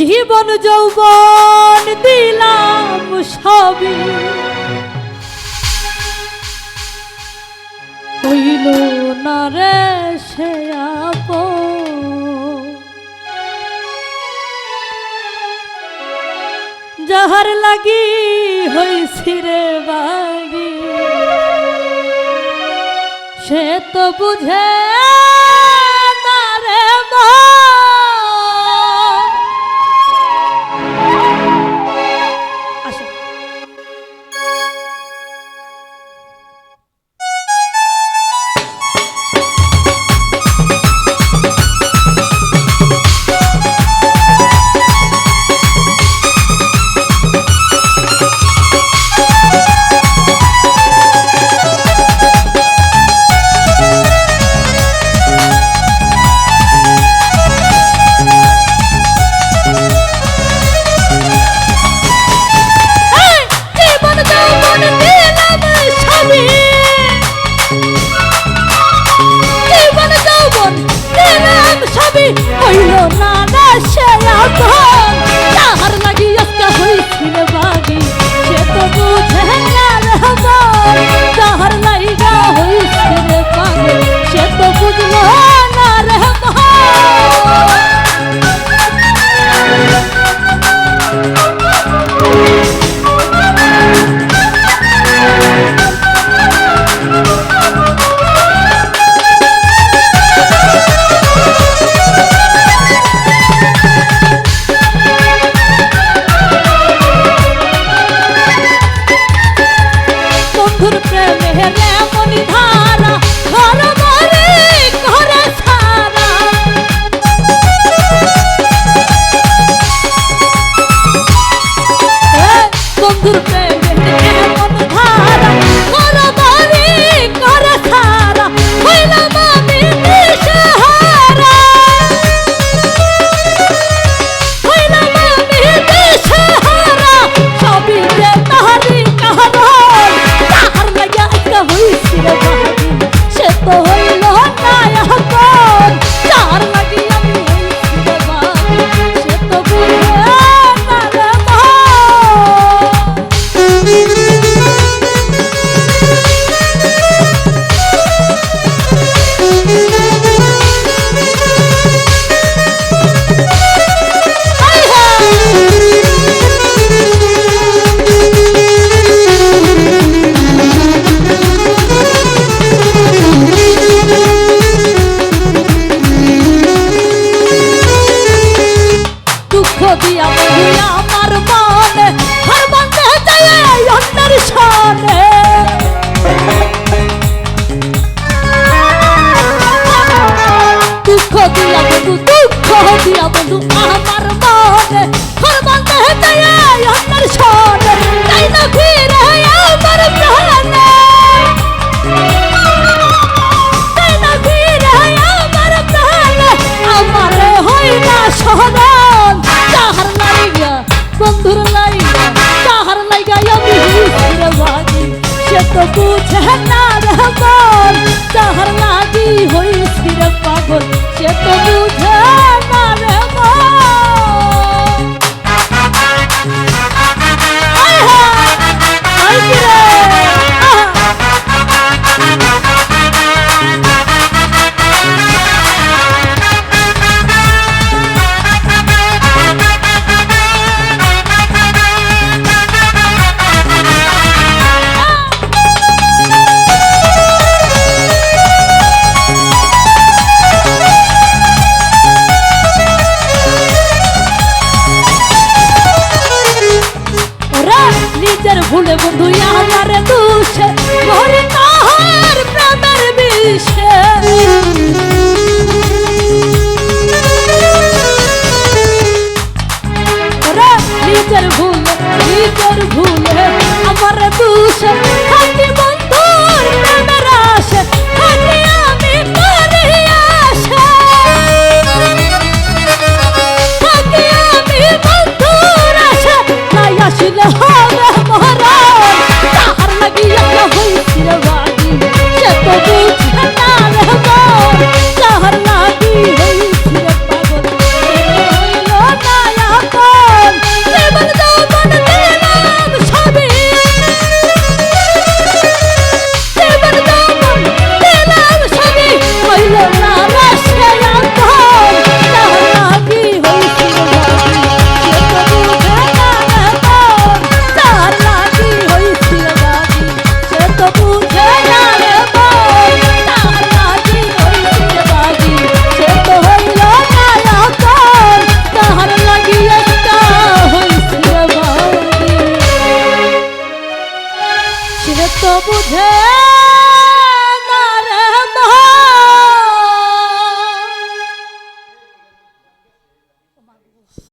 জীবন যৌবন দিলাম সবে হইল না রে সে যাহার লাগি হইছি রে বাগি সে তো বুঝে না রে মা আমার মনে ফরমান দেহে আমার সনে। তাই না ফিরে আমার প্রাণে? তাই না ফিরে আমার প্রাণে? আমার হই না সহদান তাহার লাইগা, বন্ধুর লাইগা, তাহার লাইগা আমি হিসরে লাগি হইছি পাগল। সে তো বুঝে নিজের ভুলে নিজের ভুলে আমার দোষ থাকিব চির তো বুঝে না রে মহা